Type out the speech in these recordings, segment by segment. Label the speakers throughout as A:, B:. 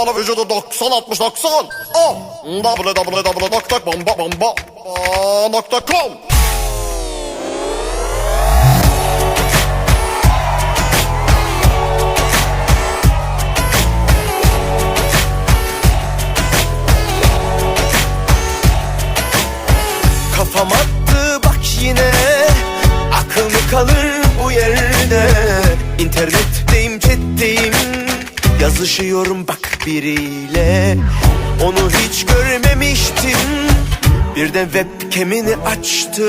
A: Bombalı vücudu 90 60 90 Oh www.bombabomba.com
B: Kafam attı bak yine. Akıl mı kalır bu yerde chatteyim Yazışıyorum bak biriyle. Onu hiç görmemiştim. Birden webcam'ini açtı.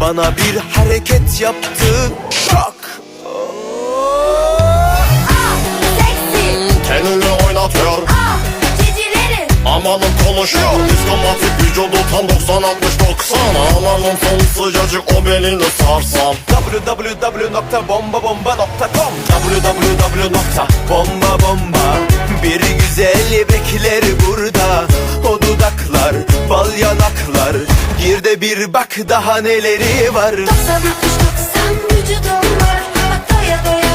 B: Bana bir hareket yaptı. Şok
C: Seksi.
A: Kendini oynatıyor Amanın konuşuyor Diskomatik vücudu tam 90 60 90 Amanın son sıcacık o belini sarsam.
B: Www.bombabomba.com www.bombabomba Bir güzel bekler burada. O dudaklar, bal yanaklar. Gir de bir bak daha neleri var.
C: 90 60 90 vücudum var Bak doya doya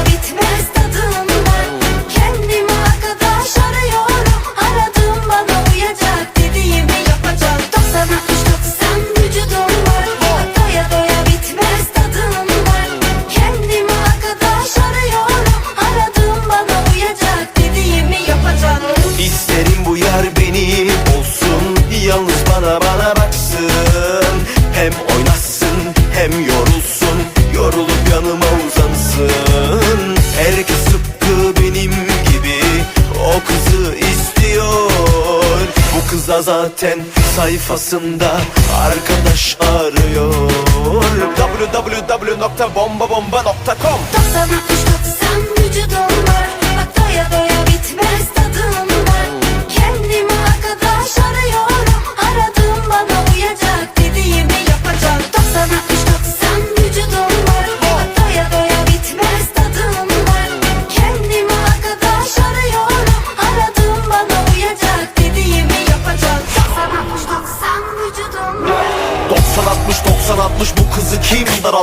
B: zaten sayfasında Arkadaş arıyor. Www.bombabomba.com
C: 90 60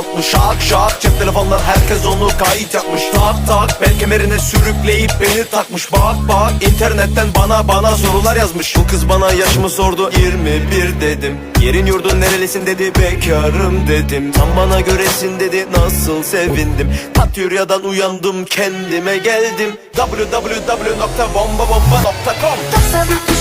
B: kim daraltmış Şak şak cep telefonlar herkes onu kayıt yapmış. Tak tak bel kemerine sürükleyip beni takmış. Bak bak internetten bana bana sorular yazmış. Bu kız bana yaşımı sordu 21 dedim. Yerin yurdun nerelisin dedi bekarım dedim. Tam bana göresin dedi nasıl sevindim. Tatyurya'dan uyandım kendime geldim. Www.bombabomba.com
C: 90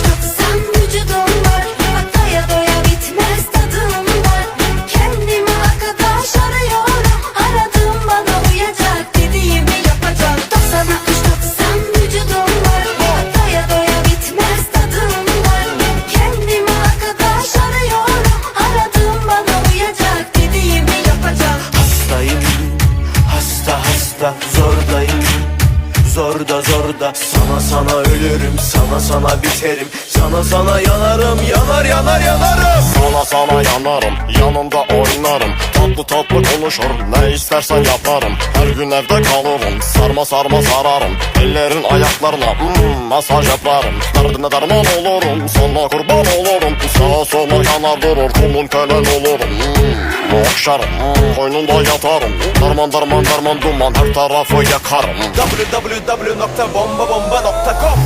B: sana ölürüm sana sana biterim. Sana sana yanarım yanar yanar yanarım.
A: Sana sana yanarım Yanında oynarım. Tatlı tatlı konuşur Ne istersen yaparım. Her gün evde kalırım Sarma sarma sararım. Ellerin ayaklarına hmm, Masaj yaparım. Derdine derman olurum Sana kurban olurum. Sağa sola yanar durur Kulun kölen olurum hmm, Koynunda yatarım. Darman darman darman duman Her tarafı yakarım.
B: Www.bombabomba.com